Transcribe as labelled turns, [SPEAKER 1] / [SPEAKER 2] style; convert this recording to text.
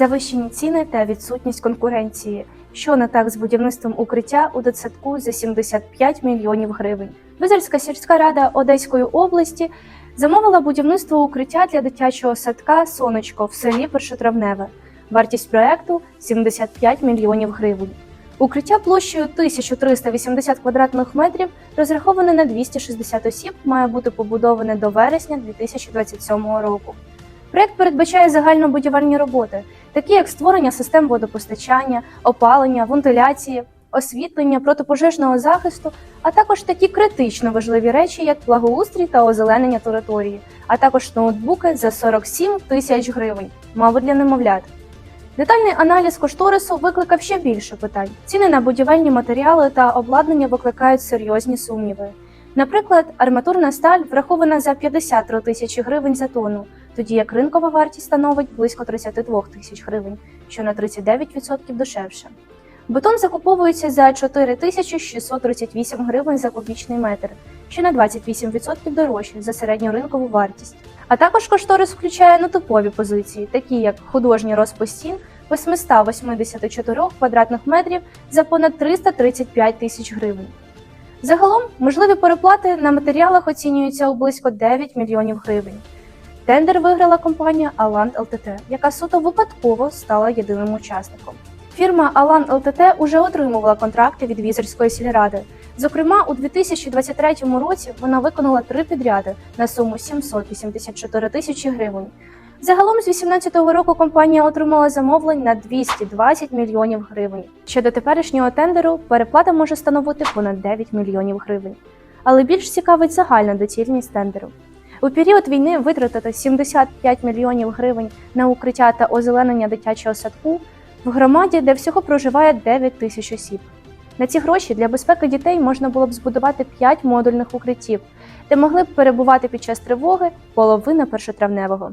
[SPEAKER 1] Завищені ціни та відсутність конкуренції. Що не так з будівництвом укриття у дитсадку за 75 мільйонів гривень. Визерська сільська рада Одеської області замовила будівництво укриття для дитячого садка Сонечко в селі Першотравневе. Вартість проекту 75 мільйонів гривень. Укриття площею 1380 квадратних метрів розраховане на 260 осіб, має бути побудоване до вересня 2027 року. Проект передбачає загальнобудівельні роботи, такі як створення систем водопостачання, опалення, вентиляції, освітлення, протипожежного захисту, а також такі критично важливі речі, як благоустрій та озеленення території, а також ноутбуки за 47 тисяч гривень, мабуть, для немовлят. Детальний аналіз кошторису викликав ще більше питань. Ціни на будівельні матеріали та обладнання викликають серйозні сумніви. Наприклад, арматурна сталь врахована за 53 тисячі гривень за тонну, тоді як ринкова вартість становить близько 32 тисяч гривень, що на 39% дешевше. Бетон закуповується за 4638 гривень за кубічний метр, що на 28% дорожче за середньоринкову вартість. А також кошторис включає нетипові позиції, такі як художній розпис стін 884 квадратних метрів за понад 335 тисяч гривень. Загалом можливі переплати на матеріалах оцінюються у близько 9 мільйонів гривень. Тендер виграла компанія Алан ЛТТ, яка суто випадково стала єдиним учасником. Фірма Алан ЛТТ уже отримувала контракти від Візерської сільради. Зокрема, у 2023 році вона виконала три підряди на суму 784 тисячі гривень. Загалом з 2018 року компанія отримала замовлень на 220 мільйонів гривень. Щодо теперішнього тендеру, переплата може становити понад 9 мільйонів гривень. Але більш цікавить загальна доцільність тендеру. У період війни витратити 75 мільйонів гривень на укриття та озеленення дитячого садку в громаді, де всього проживає 9 тисяч осіб. На ці гроші для безпеки дітей можна було б збудувати 5 модульних укриттів, де могли б перебувати під час тривоги половина першотравневого.